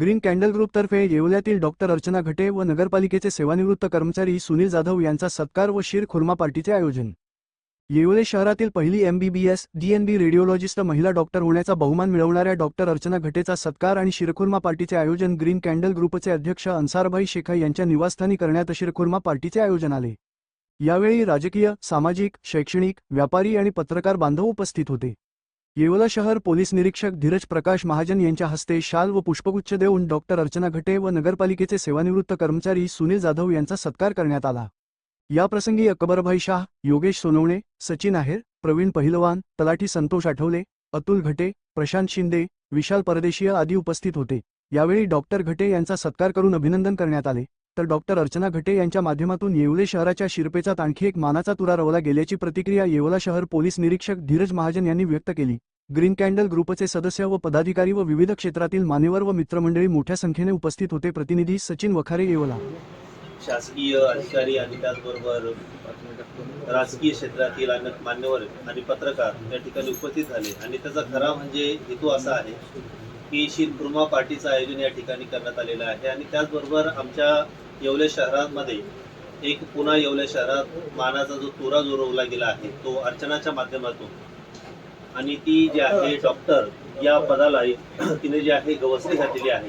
Green candle ग्रुपतर्फे येवल्यातील doctor Archana Ghate व नगरपालिकेचे सेवानिवृत्त कर्मचारी सुनील जाधव यांचा सत्कार व शीर खुर्मा पार्टीचे आयोजन. येवले शहरातील पहिली एमबीबीएस डीएनबी रेडिओलॉजिस्ट महिला डॉक्टर होण्याचा बहुमान मिळवणाऱ्या डॉक्टर अर्चना घटेचा सत्कार आणि शिरखुर्मा पार्टीचे आयोजन ग्रीन कॅन्डल ग्रुपचे अध्यक्ष अन्सारभाई शेखा यांच्या निवासस्थानी करण्यात शिरखुर्मा पार्टीचे आयोजन आले. यावेळी राजकीय सामाजिक शैक्षणिक व्यापारी आणि पत्रकार बांधव उपस्थित होते. येवला शहर पोलीस निरीक्षक धीरज प्रकाश महाजन यांच्या हस्ते शाल व पुष्पगुच्छ देऊन डॉक्टर अर्चना घटे व नगरपालिकेचे सेवानिवृत्त कर्मचारी सुनील जाधव यांचा सत्कार करण्यात आला. याप्रसंगी अकबरभाई शाह योगेश सोनवणे सचिन आहेर प्रवीण पहिलवान तलाठी संतोष आठवले अतुल घटे प्रशांत शिंदे विशाल परदेशीय आदी उपस्थित होते. यावेळी डॉक्टर घटे यांचा सत्कार करून अभिनंदन करण्यात आले. तर डॉक्टर अर्चना घटे यांच्या माध्यमातून येवले शहराच्या शिरपेचात आणखी एक मानाचा तुरा रवला गेल्याची प्रतिक्रिया येवला शहर पोलीस निरीक्षक धीरज महाजन यांनी व्यक्त केली. ग्रीन कॅन्डल ग्रुपचे सदस्य व पदाधिकारी व विविध क्षेत्रातील मान्यवर व मित्रमंडळी मोठ्या संख्येने उपस्थित होते. प्रतिनिधी सचिन वखारे येवला. शासकीय अधिकारी आणि त्याचबरोबर राजकीय क्षेत्रातील अनेक मान्यवर आणि पत्रकार या ठिकाणी उपस्थित झाले. आणि त्याचा खरा म्हणजे हेतू असा आहे की शिरखुर्मा पार्टीचं आयोजन या ठिकाणी करण्यात आलेलं आहे. आणि त्याचबरोबर आमच्या येवले शहरामध्ये एक पुन्हा येवले शहरात मानाचा जो तुरा जो रोवला गेला आहे तो अर्चनाच्या माध्यमातून आणि ती जी आहे डॉक्टर या पदाला तिने जी आहे गवसणी घातलेली आहे.